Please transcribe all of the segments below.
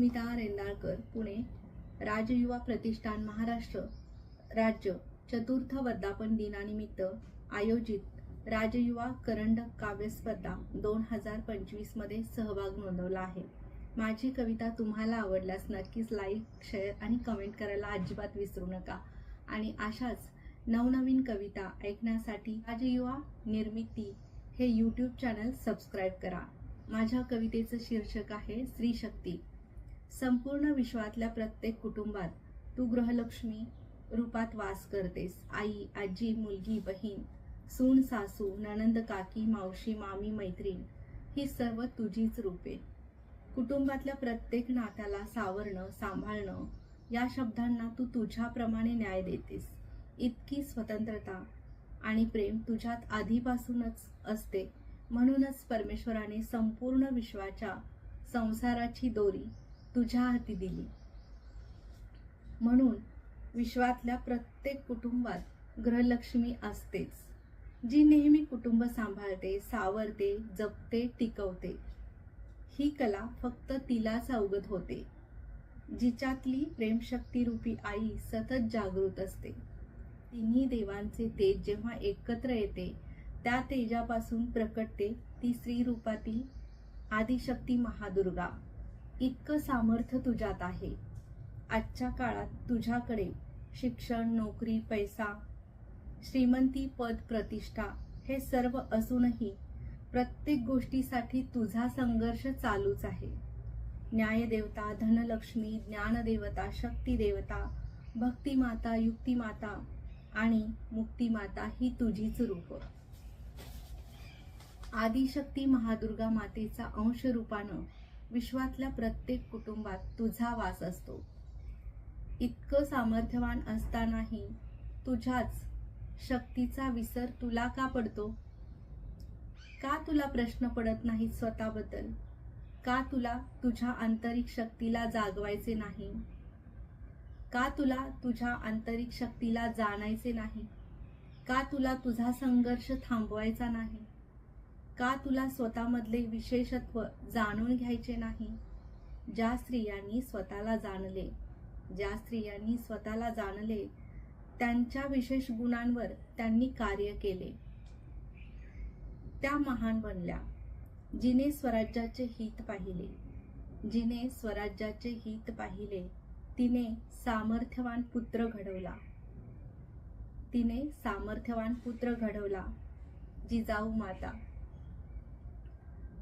अस्मिता रेंदाळकर पुणे राजयुवा प्रतिष्ठान महाराष्ट्र राज्य चतुर्थ वर्धापन दिनानिमित्त आयोजित राजयुवा करंडक काव्यस्पर्धा दोन हजार पंचवीसमध्ये सहभाग नोंदवला आहे. माझी कविता तुम्हाला आवडल्यास नक्कीच लाईक शेअर आणि कमेंट करायला अजिबात विसरू नका. आणि अशाच नवनवीन कविता ऐकण्यासाठी राजयुवा निर्मिती हे यूट्यूब चॅनल सबस्क्राईब करा. माझ्या कवितेचं शीर्षक आहे स्त्री शक्ती. संपूर्ण विश्वातल्या प्रत्येक कुटुंबात तू गृहलक्ष्मी रूपात वास करतेस. आई आजी मुलगी बहीण सून सासू नणंद काकी मावशी मामी मैत्रीण ही सर्व तुझीच रूपे. कुटुंबातल्या प्रत्येक नात्याला सावरणं सांभाळणं या शब्दांना तू तुझ्याप्रमाणे न्याय देतेस. इतकी स्वतंत्रता आणि प्रेम तुझ्यात आधीपासूनच असते. म्हणूनच परमेश्वराने संपूर्ण विश्वाच्या संसाराची दोरी तुझ्या हाती दिली. म्हणून विश्वातल्या प्रत्येक कुटुंबात गृहलक्ष्मी असतेच जी नेहमी कुटुंब सांभाळते सावरते जपते टिकवते. ही कला फक्त तिलाच अवगत होते जिच्यातली प्रेमशक्तीरूपी आई सतत जागृत असते. तिन्ही देवांचे तेज जेव्हा एकत्र येते त्या तेजापासून प्रकटते ती स्त्री रूपातील आदिशक्ती महादुर्गा. इतकं सामर्थ्य तुझ्यात आहे. आजच्या काळात तुझ्याकडे शिक्षण नोकरी पैसा श्रीमंती पद प्रतिष्ठा हे सर्व असूनही प्रत्येक गोष्टीसाठी तुझा संघर्ष चालूच आहे. न्यायदेवता धनलक्ष्मी ज्ञानदेवता शक्तिदेवता भक्तिमाता युक्तिमाता आणि मुक्तिमाता ही तुझीच रूप. आदिशक्ती महादुर्गा मातेचा अंश रूपानं विश्वातल्या प्रत्येक कुटुंबात तुझा वास असतो. इतकं सामर्थ्यवान असतानाही तुझ्याच शक्तीचा विसर तुला का पडतो? का तुला प्रश्न पडत नाही स्वतःबद्दल? का तुला तुझ्या आंतरिक शक्तीला जागवायचे नाही? का तुला तुझ्या आंतरिक शक्तीला जाणायचे नाही? का तुला तुझा संघर्ष थांबवायचा नाही? का तुला स्वतःमधले विशेषत्व जाणून घ्यायचे नाही? ज्या स्त्रियांनी स्वतःला जाणले ज्या स्त्रियांनी स्वतःला जाणले त्यांच्या विशेष गुणांवर त्यांनी कार्य केले. त्या महान बनल्या जिने स्वराज्याचे हित पाहिले. जिने स्वराज्याचे हित पाहिले तिने सामर्थ्यवान पुत्र घडवला. तिने सामर्थ्यवान पुत्र घडवला जिजाऊ माता.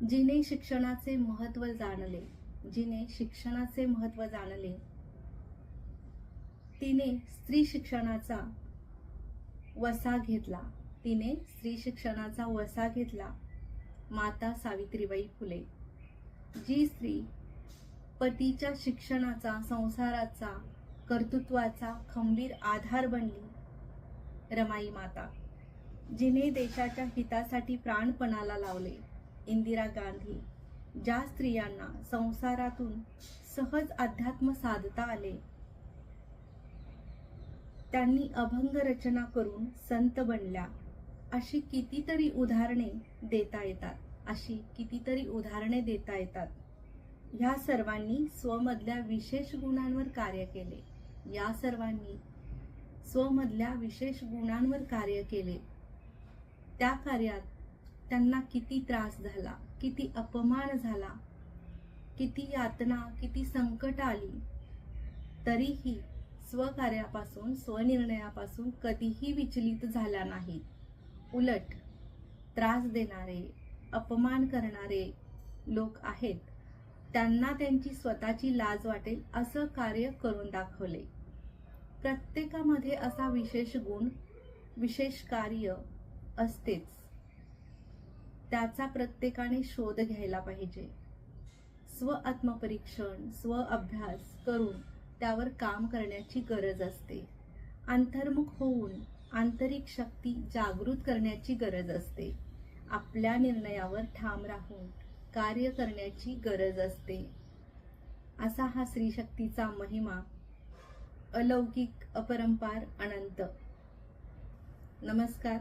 जिने शिक्षणाचे महत्त्व जाणले जिने शिक्षणाचे महत्त्व जाणले तिने स्त्री शिक्षणाचा वसा घेतला तिने स्त्री शिक्षणाचा वसा घेतला माता सावित्रीबाई फुले. जी स्त्री पतीच्या शिक्षणाचा संसाराचा कर्तृत्वाचा खंबीर आधार बनली रमाई माता जिने देशाच्या हितासाठी प्राणपणाला लावले. इंदिरा गांधी ज्या स्त्रियांना संसारातून सहज अध्यात्म साधता आले त्यांनी अभंग रचना करून संत बनल्या. अशी कितीतरी उदाहरणे देता येतात. अशी कितीतरी उदाहरणे देता येतात. ह्या सर्वांनी स्वमधल्या विशेष गुणांवर कार्य केले. या सर्वांनी स्वमधल्या विशेष गुणांवर कार्य केले. त्या कार्यात त्यांना किती त्रास झाला किती अपमान झाला किती यातना किती संकट आली तरीही स्वकार्यापासून स्वनिर्णयापासून कधीही विचलित झाल्या नाहीत उलट त्रास देणारे अपमान करणारे लोक आहेत. त्यांना त्यांची स्वतःची लाज वाटेल असं कार्य करून दाखवले. प्रत्येकामध्ये असा विशेष गुण विशेष कार्य असतेच. त्याचा प्रत्येकाने शोध घ्यायला पाहिजे. स्व आत्मपरीक्षण स्व अभ्यास करून त्यावर काम करण्याची गरज असते. अंतर्मुख होऊन आंतरिक शक्ती जागृत करण्याची गरज असते. आपल्या निर्णयावर ठाम राहून कार्य करण्याची गरज असते. असा हा स्त्रीशक्तीचा महिमा अलौकिक अपरंपार अनंत. नमस्कार.